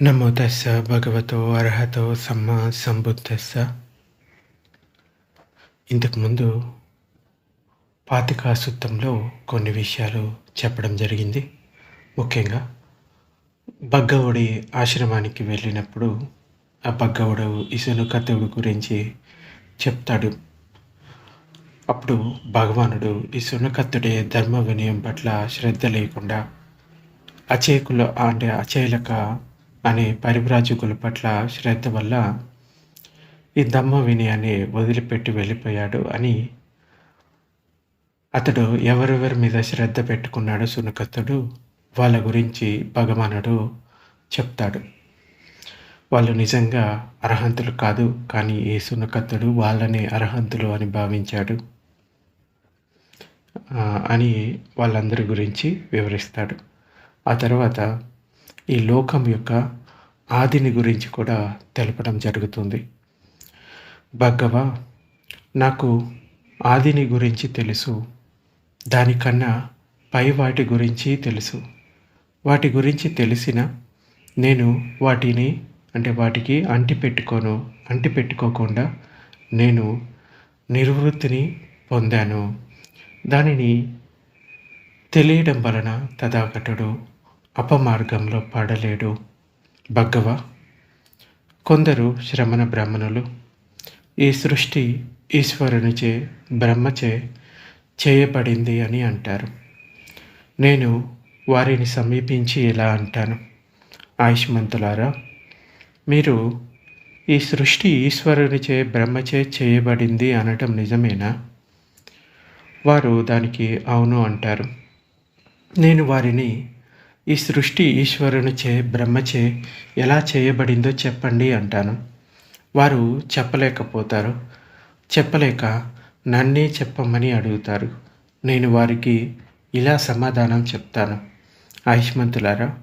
నమో తస్స భగవతో అర్హతో సమ్మ సంబుద్ధస్స ఇంతకుముందు పాతికాసుత్తంలో కొన్ని విషయాలు చెప్పడం జరిగింది. ముఖ్యంగా బగ్గవుడి ఆశ్రమానికి వెళ్ళినప్పుడు ఆ బగ్గవుడు ఇసునుకతుడు గురించి చెప్తాడు. అప్పుడు భగవానుడు ఈ సునకత్తుడే ధర్మ వినయం పట్ల శ్రద్ధ లేకుండా అచేకుల అంటే అచేలక అనే పరిభ్రాజకుల పట్ల శ్రద్ధ వల్ల ఈ దమ్మ వినయాన్ని వదిలిపెట్టి వెళ్ళిపోయాడు అని అతడు ఎవరెవరి మీద శ్రద్ధ పెట్టుకున్నాడు సునకత్తుడు వాళ్ళ గురించి భగవానుడు చెప్తాడు. వాళ్ళు నిజంగా అర్హంతులు కాదు కానీ ఈ సునకత్తుడు వాళ్ళని అర్హంతులు అని భావించాడు అని వాళ్ళందరి గురించి వివరిస్తాడు. ఆ తర్వాత ఈ లోకం యొక్క ఆదిని గురించి కూడా తెలపడం జరుగుతుంది. భగవ నాకు ఆదిని గురించి తెలుసు. దానికన్నా పై వాటి గురించి తెలుసు. వాటి గురించి తెలిసిన నేను వాటిని అంటే వాటికి అంటి పెట్టుకోను అంటి పెట్టుకోకుండా నేను నిర్వృత్తిని పొందాను. దానిని తెలియడం వలన తథాగతుడు అపమార్గంలో పడలేడు. భగ్గవ కొందరు శ్రమణ బ్రాహ్మణులు ఈ సృష్టి ఈశ్వరునిచే బ్రహ్మచే చేయబడింది అని అంటారు. నేను వారిని సమీపించి ఇలా అంటాను. ఆయుష్మంతులారా మీరు ఈ సృష్టి ఈశ్వరునిచే బ్రహ్మచే చేయబడింది అనటం నిజమేనా? వారు దానికి అవును అంటారు. నేను వారిని ఈ సృష్టి ఈశ్వరునిచే బ్రహ్మచే ఎలా చేయబడిందో చెప్పండి అంటాను. వారు చెప్పలేకపోతారు. చెప్పలేక నన్నే చెప్పమని అడుగుతారు. నేను వారికి ఇలా సమాధానం చెప్తాను. ఆయుష్మంతులారా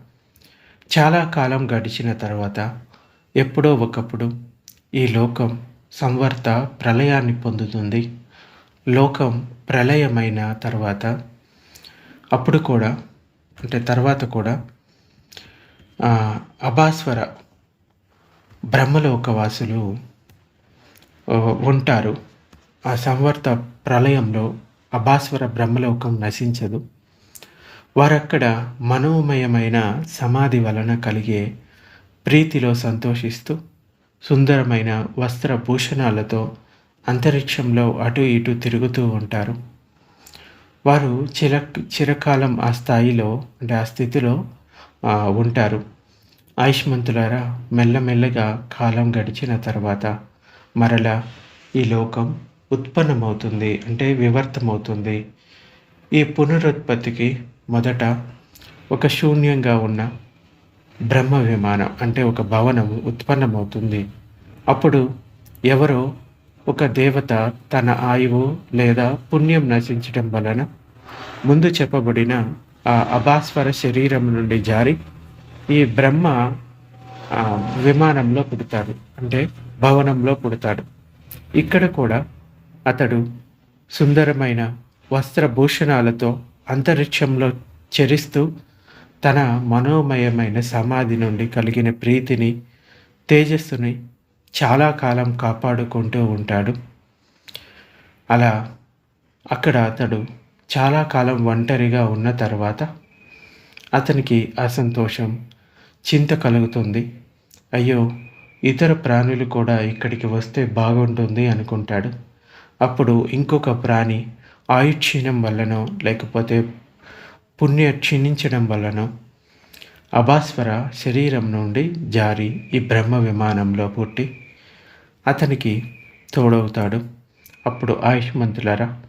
చాలా కాలం గడిచిన తర్వాత ఎప్పుడో ఒకప్పుడు ఈ లోకం సంవర్త ప్రళయాన్ని పొందుతుంది. లోకం ప్రళయమైన తర్వాత అప్పుడు కూడా అంటే తర్వాత కూడా అభాస్వర బ్రహ్మలోకవాసులు ఉంటారు. ఆ సంవర్త ప్రళయంలో అభాస్వర బ్రహ్మలోకం నశించదు. వారక్కడ మనోమయమైన సమాధి వలన కలిగే ప్రీతిలో సంతోషిస్తూ సుందరమైన వస్త్రభూషణాలతో అంతరిక్షంలో అటు ఇటు తిరుగుతూ ఉంటారు. వారు చిర చిరకాలం ఆ స్థాయిలో అంటే ఆ స్థితిలో ఉంటారు. ఆయుష్మంతులారా మెల్లమెల్లగా కాలం గడిచిన తర్వాత మరల ఈ లోకం ఉత్పన్నమవుతుంది అంటే వివర్తమవుతుంది. ఈ పునరుత్పత్తికి మొదట ఒక శూన్యంగా ఉన్న బ్రహ్మ విమానం అంటే ఒక భవనం ఉత్పన్నమవుతుంది. అప్పుడు ఎవరో ఒక దేవత తన ఆయువు లేదా పుణ్యం నశించడం వలన ముందు చెప్పబడిన ఆ అభాస్వర శరీరం నుండి జారి ఈ బ్రహ్మ విమానంలో పుడతాడు. అంటే భవనంలో పుడతాడు. ఇక్కడ కూడా అతడు సుందరమైన వస్త్రభూషణాలతో అంతరిక్షంలో చెరిస్తూ తన మనోమయమైన సమాధి నుండి కలిగిన ప్రీతిని తేజస్సుని చాలా కాలం కాపాడుకుంటూ ఉంటాడు. అలా అక్కడ అతడు చాలా కాలం ఒంటరిగా ఉన్న తర్వాత అతనికి అసంతోషం చింత కలుగుతుంది. అయ్యో ఇతర ప్రాణులు కూడా ఇక్కడికి వస్తే బాగుంటుంది అనుకుంటాడు. అప్పుడు ఇంకొక ప్రాణి ఆయుక్షీణం వల్లనో లేకపోతే పుణ్య క్షీణించడం వల్లనో అభాస్వర శరీరం నుండి జారి ఈ బ్రహ్మ విమానంలో పుట్టి అతనికి తోడవుతాడు. అప్పుడు ఆయుష్మంతులరా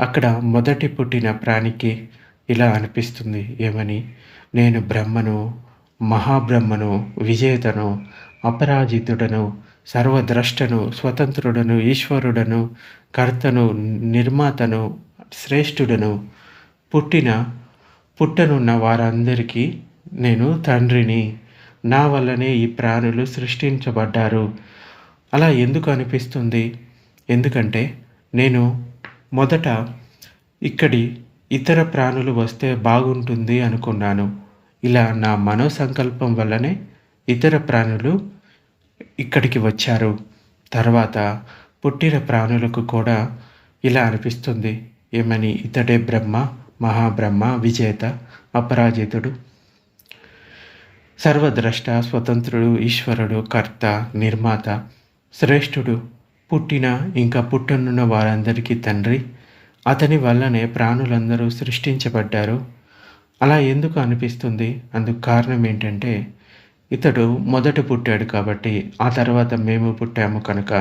అక్కడ మొదటి పుట్టిన ప్రాణికి ఇలా అనిపిస్తుంది. ఏమని? నేను బ్రహ్మను మహాబ్రహ్మను విజేతను అపరాజితుడను సర్వద్రష్టను స్వతంత్రుడను ఈశ్వరుడను కర్తను నిర్మాతను శ్రేష్ఠుడను పుట్టిన పుట్టనున్న వారందరికీ నేను తండ్రిని. నా వల్లనే ఈ ప్రాణులు సృష్టించబడ్డారు. అలా ఎందుకు అనిపిస్తుంది? ఎందుకంటే నేను మొదట ఇక్కడి ఇతర ప్రాణులు వస్తే బాగుంటుంది అనుకున్నాను. ఇలా నా మనో సంకల్పం వల్లనే ఇతర ప్రాణులు ఇక్కడికి వచ్చారు. తర్వాత పుట్టిన ప్రాణులకు కూడా ఇలా అనిపిస్తుంది. ఏమని? ఇతడే బ్రహ్మ మహాబ్రహ్మ విజేత అపరాజితుడు సర్వద్రష్ట స్వతంత్రుడు ఈశ్వరుడు కర్త నిర్మాత శ్రేష్ఠుడు పుట్టిన ఇంకా పుట్టనున్న వారందరికీ తండ్రి. అతని వల్లనే ప్రాణులందరూ సృష్టించబడ్డారు. అలా ఎందుకు అనిపిస్తుంది? అందుకు కారణం ఏంటంటే ఇతడు మొదట పుట్టాడు కాబట్టి ఆ తర్వాత మేము పుట్టాము కనుక.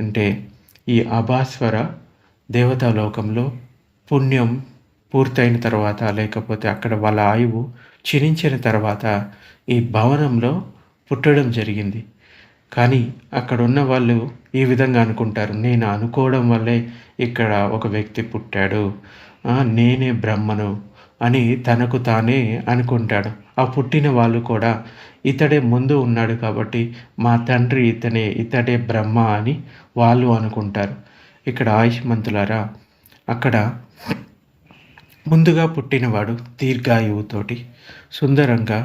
అంటే ఈ అభాస్వర దేవతాలోకంలో పుణ్యం పూర్తయిన తర్వాత లేకపోతే అక్కడ వాళ్ళ ఆయువు క్షీణించిన తర్వాత ఈ భవనంలో పుట్టడం జరిగింది. కానీ అక్కడున్న వాళ్ళు ఈ విధంగా అనుకుంటారు. నేను అనుకోవడం వల్లే ఇక్కడ ఒక వ్యక్తి పుట్టాడు. నేనే బ్రహ్మను అని తనకు తానే అనుకుంటాడు. ఆ పుట్టిన వాళ్ళు కూడా ఇతడే ముందు ఉన్నాడు కాబట్టి మా తండ్రి ఇతనే ఇతడే బ్రహ్మ అని వాళ్ళు అనుకుంటారు. ఇక్కడ ఆయుష్మంతులారా అక్కడ ముందుగా పుట్టినవాడు దీర్ఘాయువుతోటి సుందరంగా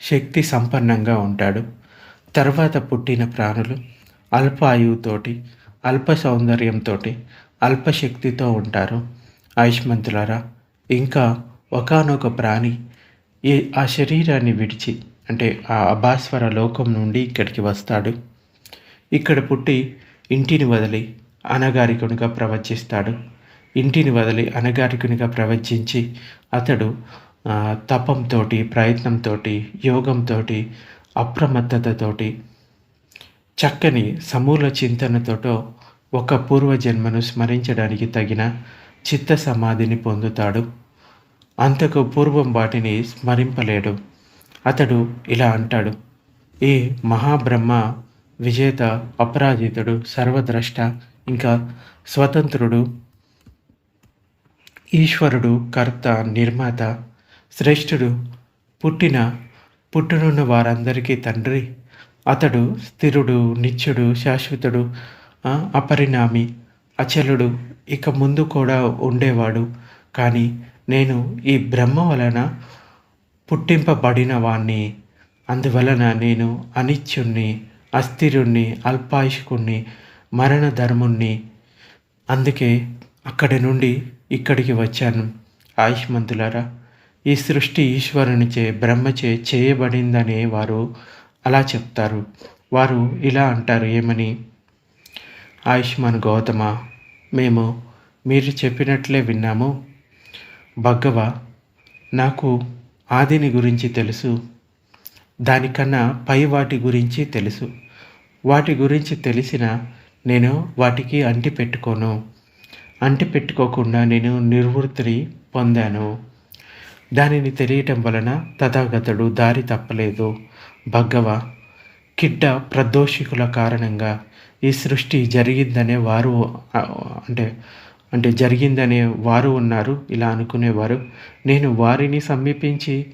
శక్తి సంపన్నంగా ఉంటాడు. తర్వాత పుట్టిన ప్రాణులు అల్ప ఆయువుతోటి అల్ప సౌందర్యంతో అల్పశక్తితో ఉంటారు. ఆయుష్మంతులారా ఇంకా ఒకనొక ప్రాణి ఏ ఆ శరీరాన్ని విడిచి అంటే ఆ అభాస్వర లోకం నుండి ఇక్కడికి వస్తాడు. ఇక్కడ పుట్టి ఇంటిని వదిలి అనగారికునిగా ప్రవచిస్తాడు. ఇంటిని వదిలి అనగారికునిగా ప్రవచించి అతడు తపంతో ప్రయత్నంతో యోగంతో అప్రమత్తతతోటి చక్కని సమూల చింతనతోటో ఒక పూర్వజన్మను స్మరించడానికి తగిన చిత్త సమాధిని పొందుతాడు. అంతకు పూర్వం వాటిని స్మరింపలేడు. అతడు ఇలా అంటాడు ఈ మహాబ్రహ్మ విజేత అపరాజితుడు సర్వద్రష్ట ఇంకా స్వతంత్రుడు ఈశ్వరుడు కర్త నిర్మాత శ్రేష్ఠుడు పుట్టిన పుట్టునున్న వారందరికీ తండ్రి. అతడు స్థిరుడు నిత్యుడు శాశ్వతుడు అపరిణామి అచలుడు ఇక ముందు కూడా ఉండేవాడు. కానీ నేను ఈ బ్రహ్మ వలన పుట్టింపబడిన వాణ్ణి అందువలన నేను అనిత్యుణ్ణి అస్థిరుణ్ణి అల్పాయుష్కుణ్ణి మరణ ధర్ముణ్ణి అందుకే అక్కడి నుండి ఇక్కడికి వచ్చాను. ఆయుష్మంతులారా ఈ సృష్టి ఈశ్వరునిచే బ్రహ్మచే చేయబడిందనే వారు అలా చెప్తారు. వారు ఇలా అంటారు ఏమని? ఆయుష్మాన్ గౌతమ మేము మీరు చెప్పినట్లే విన్నాము. భగ్గవ నాకు ఆదిని గురించి తెలుసు. దానికన్నా పై వాటి గురించి తెలుసు. వాటి గురించి తెలిసిన నేను వాటికి అంటి పెట్టుకోను. అంటి పెట్టుకోకుండా నేను నిర్వృత్తిని పొందాను. దానిని తెలియటం వలన తథాగతుడు దారి తప్పలేదు. భగవ కిడ్డ ప్రదోషికుల కారణంగా ఈ సృష్టి జరిగిందనే వారు అంటే అంటే జరిగిందనే వారు ఉన్నారు. ఇలా అనుకునేవారు. నేను వారిని సమీపించి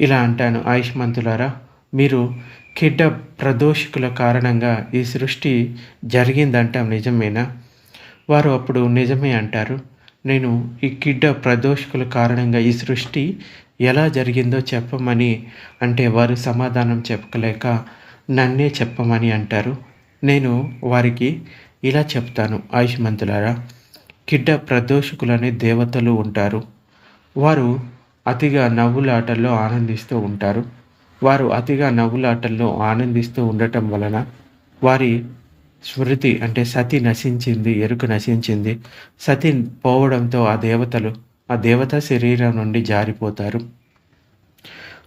ఇలా అంటాను. ఆయుష్మంతులారా మీరు కిడ్డ ప్రదోషికుల కారణంగా ఈ సృష్టి జరిగిందంటాం నిజమేనా? వారు అప్పుడు నిజమే అంటారు. నేను ఈ కిడ్డ ప్రదోషకుల కారణంగా ఈ సృష్టి ఎలా జరిగిందో చెప్పమని అంటే వారు సమాధానం చెప్పలేక నన్నే చెప్పమని అంటారు. నేను వారికి ఇలా చెప్తాను ఆయుష్మంతులారా కిడ్డ ప్రదోషకులనే దేవతలు ఉంటారు. వారు అతిగా నవ్వులాటల్లో ఆనందిస్తూ ఉంటారు. వారు అతిగా నవ్వులాటల్లో ఆనందిస్తూ ఉండటం వలన వారి స్మృతి అంటే సతి నశించింది ఎరుక నశించింది. సతి పోవడంతో ఆ దేవతలు ఆ దేవత శరీరం నుండి జారిపోతారు.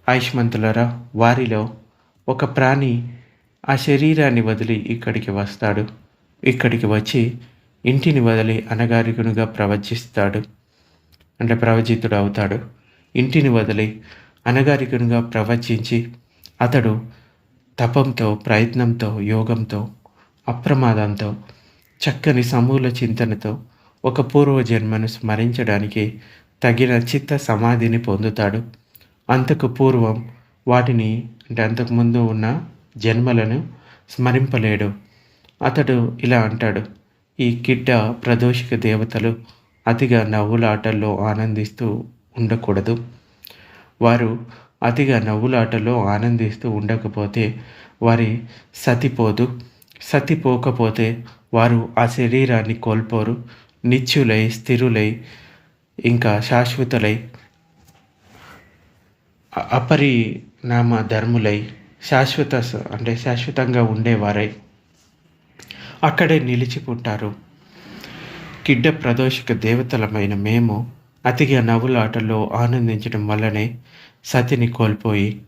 ఆయుష్మంతులరా వారిలో ఒక ప్రాణి ఆ శరీరాన్ని వదిలి ఇక్కడికి వస్తాడు. ఇక్కడికి వచ్చి ఇంటిని వదిలి అనగారికునిగా ప్రవచిస్తాడు. అంటే ప్రవచితుడు అవుతాడు. ఇంటిని వదిలి అనగారికునిగా ప్రవచించి అతడు తపంతో ప్రయత్నంతో యోగంతో అప్రమాదంతో చక్కని సమూల చింతనతో ఒక పూర్వజన్మను స్మరించడానికి తగిన చిత్త సమాధిని పొందుతాడు. అంతకు పూర్వం వాటిని అంటే అంతకుముందు ఉన్న జన్మలను స్మరింపలేడు. అతడు ఇలా అంటాడు ఈ కిడ్డ ప్రదోషిక దేవతలు అతిగా నవ్వులాటల్లో ఆనందిస్తూ ఉండకూడదు. వారు అతిగా నవ్వులాటలో ఆనందిస్తూ ఉండకపోతే వారి సతిపోదు. సతిపోకపోతే వారు ఆ శరీరాన్ని కోల్పోరు నిత్యులై స్థిరులై ఇంకా శాశ్వతులై అపరిణామ ధర్ములై శాశ్వత అంటే శాశ్వతంగా ఉండేవారై. అక్కడే నిలిచిపుంటారు కిడ్డ ప్రదోషక దేవతలమైన మేము అతిగా నవ్వులాటల్లో ఆనందించడం వల్లనే సతిని కోల్పోయి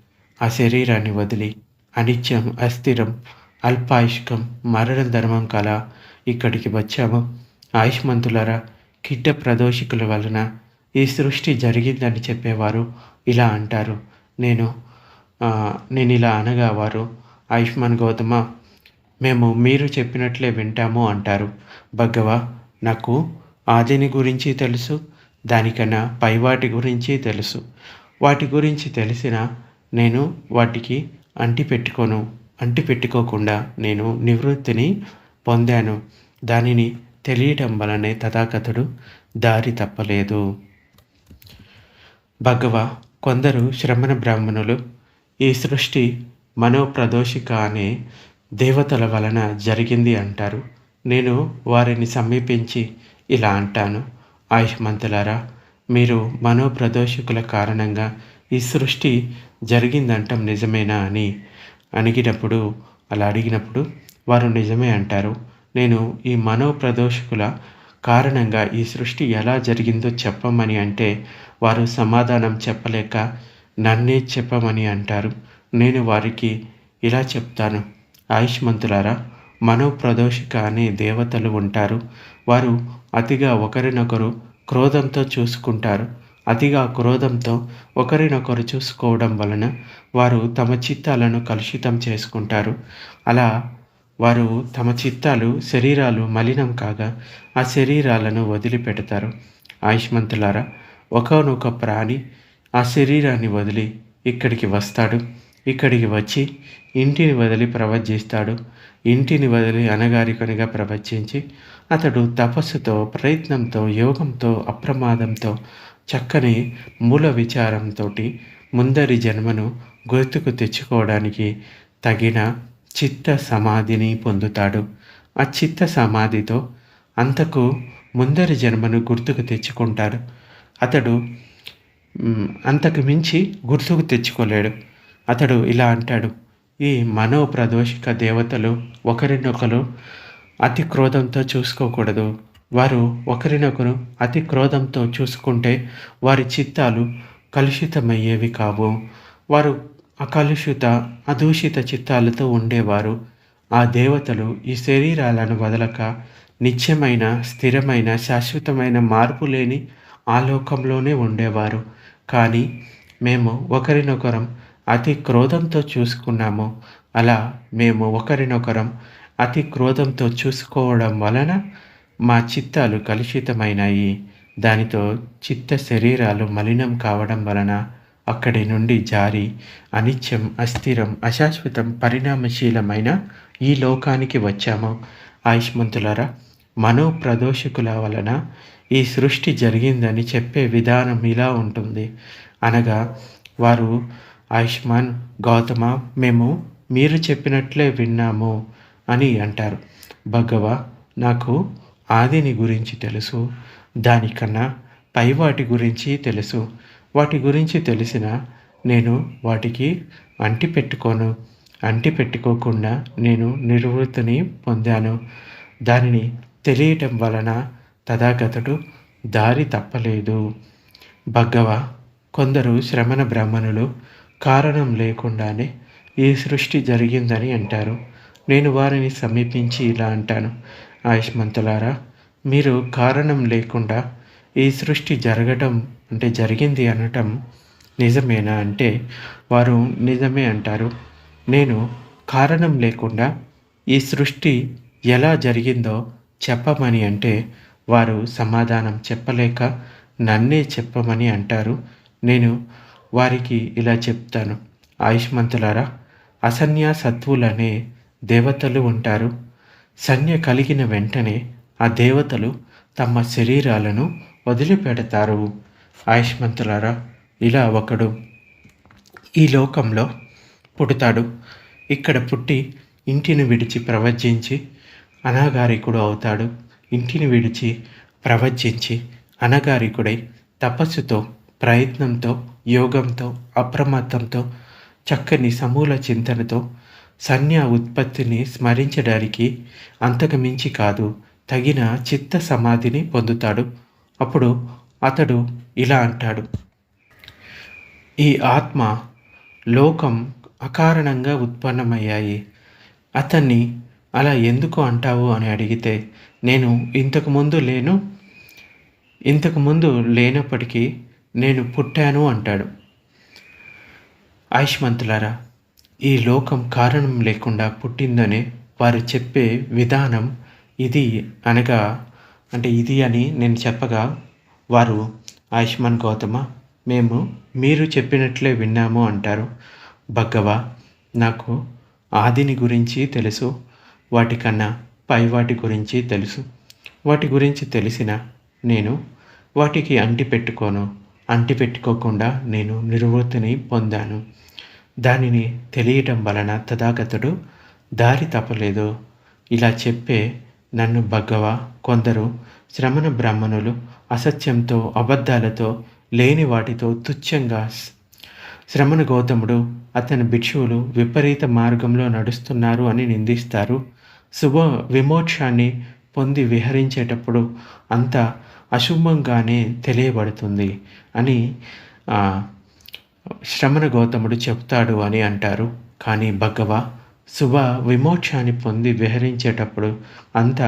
ఆ శరీరాన్ని వదిలి అనిత్యం అస్థిరం అల్పాయుష్కం మరణ ధర్మం కల ఇక్కడికి వచ్చాము. ఆయుష్మంతులరా కిడ్డ ప్రదోషికుల వలన ఈ సృష్టి జరిగిందని చెప్పేవారు ఇలా అంటారు. నేను నేను ఇలా అనగా వారు ఆయుష్మాన్ గౌతమ మేము మీరు చెప్పినట్లే వింటాము అంటారు. భగవ నాకు ఆదిని గురించి తెలుసు దానికన్నా పైవాటి గురించి తెలుసు. వాటి గురించి తెలిసిన నేను వాటికి అంటి పెట్టుకోను. అంటి పెట్టుకోకుండా నేను నివృత్తిని పొందాను. దానిని తెలియటం వలనే తథాకథుడు దారి తప్పలేదు. భగవ కొందరు శ్రమణ బ్రాహ్మణులు ఈ సృష్టి మనోప్రదోషిక అనే దేవతల వలన జరిగింది అంటారు. నేను వారిని సమీపించి ఇలా అంటాను. ఆయుష్మంతులారా మీరు మనోప్రదోషకుల కారణంగా ఈ సృష్టి జరిగిందంటాం నిజమేనా అని అడిగినప్పుడు అలా అడిగినప్పుడు వారు నిజమే అంటారు. నేను ఈ మనోప్రదోషకుల కారణంగా ఈ సృష్టి ఎలా జరిగిందో చెప్పమని అంటే వారు సమాధానం చెప్పలేక నన్నే చెప్పమని అంటారు. నేను వారికి ఇలా చెప్తాను. ఆయుష్మంతులారా మనోప్రదోషిక అనే దేవతలు ఉంటారు. వారు అతిగా ఒకరినొకరు క్రోధంతో చూసుకుంటారు. అతిగా క్రోధంతో ఒకరినొకరు చూసుకోవడం వలన వారు తమ చిత్తాలను కలుషితం చేసుకుంటారు. అలా వారు తమ చిత్తాలు శరీరాలు మలినం కాగా ఆ శరీరాలను వదిలిపెడతారు. ఆయుష్మంతులారా ఒకనొక ప్రాణి ఆ శరీరాన్ని వదిలి ఇక్కడికి వస్తాడు. ఇక్కడికి వచ్చి ఇంటిని వదిలి ప్రవచిస్తాడు. ఇంటిని వదిలి అనగారికనిగా ప్రవచించి అతడు తపస్సుతో ప్రయత్నంతో యోగంతో అప్రమాదంతో చక్కని మూల విచారంతో ముందరి జన్మను గుర్తుకు తెచ్చుకోవడానికి తగిన చిత్త సమాధిని పొందుతాడు. ఆ చిత్త సమాధితో అంతకు ముందరి జన్మను గుర్తుకు తెచ్చుకుంటాడు అతడు అంతకు మించి గుర్తుకు తెచ్చుకోలేడు. అతడు ఇలా అంటాడు ఈ మనోప్రదోషిక దేవతలు ఒకరినొకరు అతి క్రోధంతో చూసుకోకూడదు. వారు ఒకరినొకరు అతి క్రోధంతో చూసుకుంటే వారి చిత్తాలు కలుషితమయ్యేవి కావు. వారు అకలుషిత అదూషిత చిత్తాలతో ఉండేవారు. ఆ దేవతలు ఈ శరీరాలను వదలక నిత్యమైన స్థిరమైన శాశ్వతమైన మార్పు లేని ఆలోకంలోనే ఉండేవారు. కానీ మేము ఒకరినొకరం అతి క్రోధంతో చూసుకున్నాము. అలా మేము ఒకరినొకరం అతి క్రోధంతో చూసుకోవడం వలన మా చిత్తాలు కలుషితమైనాయి. దానితో చిత్త శరీరాలు మలినం కావడం వలన అక్కడి నుండి జారి అనిత్యం అస్థిరం అశాశ్వతం పరిణామశీలమైన ఈ లోకానికి వచ్చాము. ఆయుష్మంతులరా మనోప్రదోషకుల వలన ఈ సృష్టి జరిగిందని చెప్పే విధానం ఇలా ఉంటుంది. అనగా వారు ఆయుష్మాన్ గౌతమ మేము మీరు చెప్పినట్లే విన్నాము. అని అంటారు. భగవ నాకు ఆదిని గురించి తెలుసు. దానికన్నా పై వాటి గురించి తెలుసు. వాటి గురించి తెలిసిన నేను వాటికి అంటి పెట్టుకోను. అంటి పెట్టుకోకుండా నేను నిర్వృతిని పొందాను. దానిని తెలియటం వలన తథాగతుడు దారి తప్పలేదు. భగవ కొందరు శ్రమణ బ్రాహ్మణులు కారణం లేకుండానే ఈ సృష్టి జరిగిందని అంటారు. నేను వారిని సమీపించి ఇలా అంటాను. ఆయుష్మంతులారా మీరు కారణం లేకుండా ఈ సృష్టి జరగటం అంటే జరిగింది అనటం నిజమేనా అంటే వారు నిజమే అంటారు. నేను కారణం లేకుండా ఈ సృష్టి ఎలా జరిగిందో చెప్పమని అంటే వారు సమాధానం చెప్పలేక నన్నే చెప్పమని అంటారు. నేను వారికి ఇలా చెప్తాను. ఆయుష్మంతులారా అసన్యాసత్వులనే దేవతలు ఉంటారు. సన్య కలిగిన వెంటనే ఆ దేవతలు తమ శరీరాలను వదిలిపెడతారు. ఆయుష్మంతులారా ఇలా ఒకడు ఈ లోకంలో పుడతాడు. ఇక్కడ పుట్టి ఇంటిని విడిచి ప్రవచించి అనాగారికుడు అవుతాడు. ఇంటిని విడిచి ప్రవచించి అనగారికుడై తపస్సుతో ప్రయత్నంతో యోగంతో అప్రమత్తంతో చక్కని సమూల చింతనతో సన్యా ఉత్పత్తిని స్మరించడానికి అంతకుమించి కాదు తగిన చిత్త సమాధిని పొందుతాడు. అప్పుడు అతడు ఇలా అంటాడు. ఈ ఆత్మ లోకం అకారణంగా ఉత్పన్నమయ్యాయి. అతన్ని అలా ఎందుకు అంటావు అని అడిగితే నేను ఇంతకుముందు లేను ఇంతకుముందు లేనప్పటికీ నేను పుట్టాను అంటాడు. ఆయుష్మంతులారా ఈ లోకం కారణం లేకుండా పుట్టిందని వారు చెప్పే విధానం ఇది అనగా అంటే ఇది అని నేను చెప్పగా వారు ఆయుష్మాన్ గౌతమ మేము మీరు చెప్పినట్లే విన్నాము అంటారు. భగవ నాకు ఆదిని గురించి తెలుసు వాటికన్నా పై వాటి గురించి తెలుసు. వాటి గురించి తెలిసిన నేను వాటికి అంటి పెట్టుకోను. అంటి పెట్టుకోకుండా నేను నిర్వృతిని పొందాను. దానిని తెలియటం వలన తథాగతుడు దారి తప్పలేదు. ఇలా చెప్పే నన్ను భగవ కొందరు శ్రమణ బ్రాహ్మణులు అసత్యంతో అబద్ధాలతో లేని వాటితో తుచ్చంగా శ్రమణ గౌతముడు అతని భిక్షువులు విపరీత మార్గంలో నడుస్తున్నారు అని నిందిస్తారు. శుభ విమోక్షాన్ని పొంది విహరించేటప్పుడు అంత అశుభంగానే తెలియబడుతుంది అని శ్రమణ గౌతముడు చెప్తాడు అని అంటారు. కానీ భగవ శుభ విమోక్షాన్ని పొంది విహరించేటప్పుడు అంత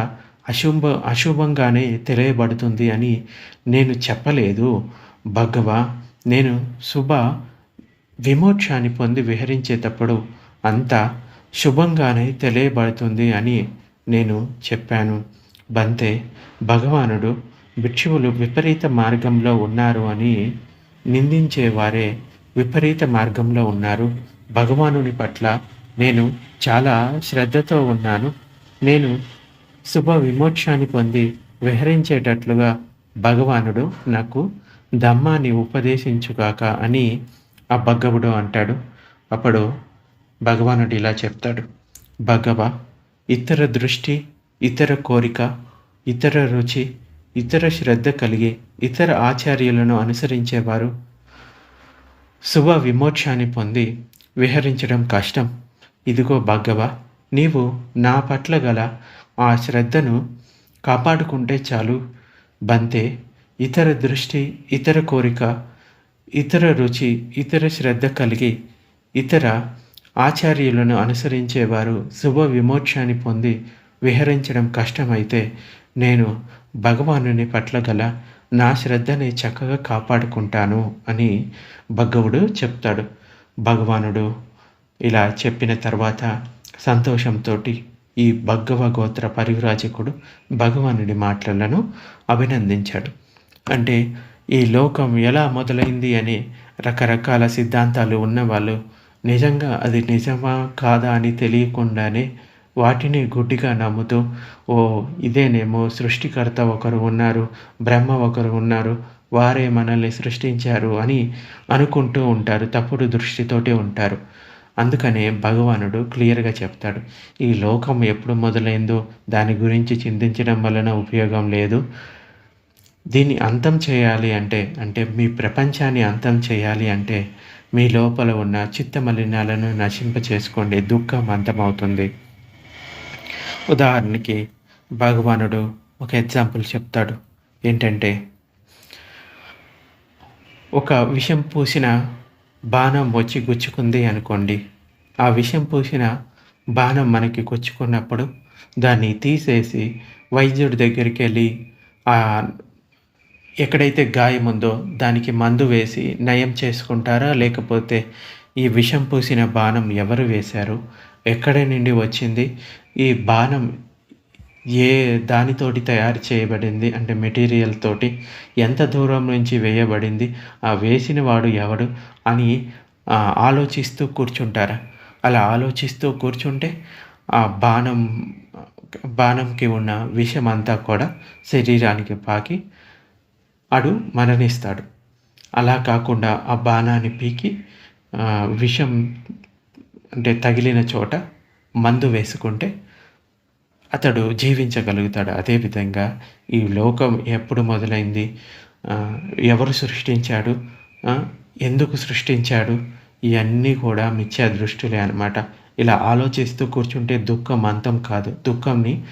అశుభ అశుభంగానే తెలియబడుతుంది అని నేను చెప్పలేదు. భగవ నేను శుభ విమోక్షాన్ని పొంది విహరించేటప్పుడు అంత శుభంగానే తెలియబడుతుంది అని నేను చెప్పాను. బంతే భగవానుడు భిక్షువులు విపరీత మార్గంలో ఉన్నారు అని నిందించేవారే విపరీత మార్గంలో ఉన్నారు. భగవానుని పట్ల నేను చాలా శ్రద్ధతో ఉన్నాను. నేను శుభ విమోక్షాన్ని పొంది విహరించేటట్లుగా భగవానుడు నాకు ధమ్మాన్ని ఉపదేశించుగాక అని ఆ భగవుడు అంటాడు. అప్పుడు భగవానుడు ఇలా చెప్తాడు. భగవ ఇతర దృష్టి ఇతర కోరిక ఇతర రుచి ఇతర శ్రద్ధ కలిగి ఇతర ఆచార్యులను అనుసరించేవారు శుభ విమోక్షాన్ని పొంది విహరించడం కష్టం. ఇదిగో భాగవ నీవు నా పట్ల గల ఆ శ్రద్ధను కాపాడుకుంటే చాలు. బంతే ఇతర దృష్టి ఇతర కోరిక ఇతర రుచి ఇతర శ్రద్ధ కలిగి ఇతర ఆచార్యులను అనుసరించేవారు శుభ విమోక్షాన్ని పొంది విహరించడం కష్టమైతే నేను భగవానుని పట్ల గల నా శ్రద్ధని చక్కగా కాపాడుకుంటాను అని భగవుడు చెప్తాడు. భగవానుడు ఇలా చెప్పిన తర్వాత సంతోషంతో ఈ భగవ గోత్ర పరివ్రాజకుడు భగవానుడి మాటలను అభినందించాడు. అంటే ఈ లోకం ఎలా మొదలైంది అని రకరకాల సిద్ధాంతాలు ఉన్నవాళ్ళు నిజంగా అది నిజమా కాదా అని తెలియకుండానే వాటిని గుడ్డిగా నమ్ముతూ ఓ ఇదేనేమో సృష్టికర్త ఒకరు ఉన్నారు బ్రహ్మ ఒకరు ఉన్నారు వారే మనల్ని సృష్టించారు అని అనుకుంటూ ఉంటారు తప్పుడు దృష్టితోటే ఉంటారు. అందుకనే భగవానుడు క్లియర్గా చెప్తాడు ఈ లోకం ఎప్పుడు మొదలైందో దాని గురించి చింతించడం వలన ఉపయోగం లేదు. దీన్ని అంతం చేయాలి అంటే అంటే మీ ప్రపంచాన్ని అంతం చేయాలి అంటే మీ లోపల ఉన్న చిత్త మలినాలను నశింప చేసుకోండి దుఃఖం అంతమవుతుంది. ఉదాహరణకి భగవానుడు ఒక ఎగ్జాంపుల్ చెప్తాడు. ఏంటంటే ఒక విషం పూసిన బాణం వచ్చి గుచ్చుకుంది అనుకోండి. ఆ విషం పూసిన బాణం మనకి గుచ్చుకున్నప్పుడు దాన్ని తీసేసి వైద్యుడి దగ్గరికి వెళ్ళి ఆ ఎక్కడైతే గాయం ఉందో దానికి మందు వేసి నయం చేసుకుంటారా? లేకపోతే ఈ విషం పూసిన బాణం ఎవరు వేశారు? ఎక్కడ నుండి వచ్చింది? ఈ బాణం ఏ దానితోటి తయారు చేయబడింది? అంటే మెటీరియల్ తోటి ఎంత దూరం నుంచి వేయబడింది? ఆ వేసిన వాడు ఎవడు? అని ఆలోచిస్తూ కూర్చుంటారా? అలా ఆలోచిస్తూ కూర్చుంటే ఆ బాణం బాణంకి ఉన్న విషం అంతా కూడా శరీరానికి పాకి అడు మరణిస్తాడు. అలా కాకుండా ఆ బాణాన్ని పీకి విషం అంటే తగిలిన చోట మందు వేసుకుంటే అతడు జీవించగలుగుతాడు. అదేవిధంగా ఈ లోకం ఎప్పుడు మొదలైంది? ఎవరు సృష్టించాడు? ఎందుకు సృష్టించాడు? ఇవన్నీ కూడా మిథ్యా దృష్టిలే అనమాట ఇలా ఆలోచిస్తూ కూర్చుంటే దుఃఖం అంతం కాదు. దుఃఖంని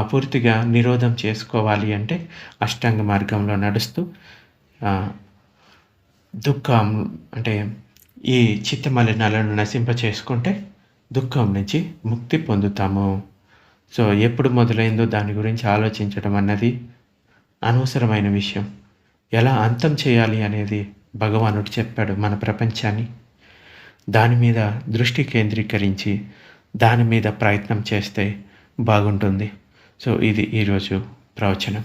పూర్తిగా నిరోధం చేసుకోవాలి అంటే అష్టాంగ మార్గంలో నడుస్తూ దుఃఖం అంటే ఈ చిత్తమలినాలను నశింప చేసుకుంటే దుఃఖం నుంచి ముక్తి పొందుతాము. సో ఎప్పుడు మొదలైందో దాని గురించి ఆలోచించడం అన్నది అనవసరమైన విషయం. ఎలా అంతం చేయాలి అనేది భగవానుడు చెప్పాడు మన ప్రపంచాన్ని. దాని మీద దృష్టి కేంద్రీకరించి దాని మీద ప్రయత్నం చేస్తే బాగుంటుంది. సో ఇది ఈరోజు ప్రవచనం.